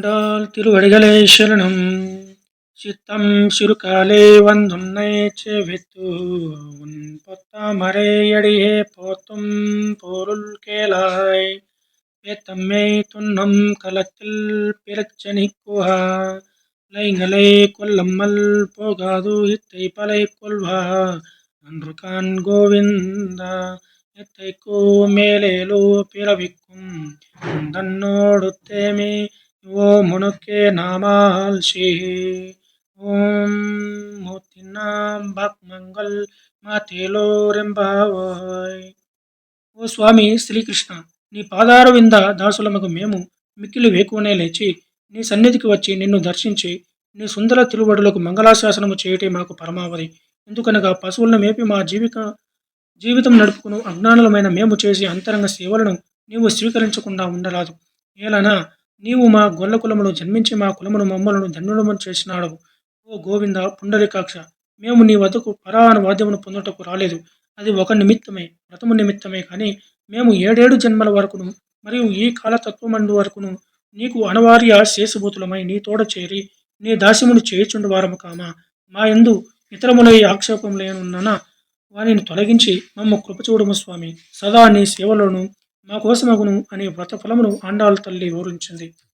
ஆண்டாள் திருவடிகளே சரணம் சித்தம் சிறுகாலே வந்துன்னை செவித்து உன் பொத்தாமரை அடியே போத்தும் பொருள் கேளாய் பேத்தம்மை துன்னம் களத்தில் பிரச்சனை குஹா லைங்களை கொல்லம்மல் போகாது இத்தை பலை கொள்வா அன்று கான் கோவிந்தா எத்தைக்கோ மேலேலோ பிறவிக்கும் தன்னோடு தேமி ఓ మునుక్కే నామాల్షి ఓం మూర్తినాం భక్ మంగల్ మా తేలోరెంబావాయ్ ఓ స్వామి శ్రీకృష్ణ నీ పాదారు వింద దాసులమకు మేము మిక్కిలి వేకువనే లేచి నీ సన్నిధికి వచ్చి నిన్ను దర్శించి నీ సుందర తిరువడులకు మంగళాశాసనము చేయటే మాకు పరమావధి. ఎందుకనగా పశువులను మేపి మా జీవిక జీవితం నడుపుకును అజ్ఞానులమైన మేము చేసే అంతరంగ సేవలను నీవు స్వీకరించకుండా ఉండరాదు. ఏలనా నీవు మా గొల్ల కులమును జన్మించి మా కులమును మమ్మలను ధన్యుడమని చేసినాడు. ఓ గోవింద పుండరీకాక్ష మేము నీ వద్దకు పరాను వాద్యమును పొందుటకు రాలేదు. అది ఒక నిమిత్తమే వ్రతము నిమిత్తమే కానీ మేము ఏడేడు జన్మల వరకును మరియు ఈ కాలతత్వమందు వరకును నీకు అనివార్య శేషభూతులమై నీ తోడ చేరి నీ దాస్యమును చేయుచుండు వారము కామా? మా యందు ఇతరములై ఆక్షేపం లేనున్న వానిని తొలగించి మమ్మ కృపచూడము స్వామి. సదా నీ సేవలోను మా కోసమగును అనే వ్రత ఫలమును ఆండాళ్ళ తల్లి ఊరించింది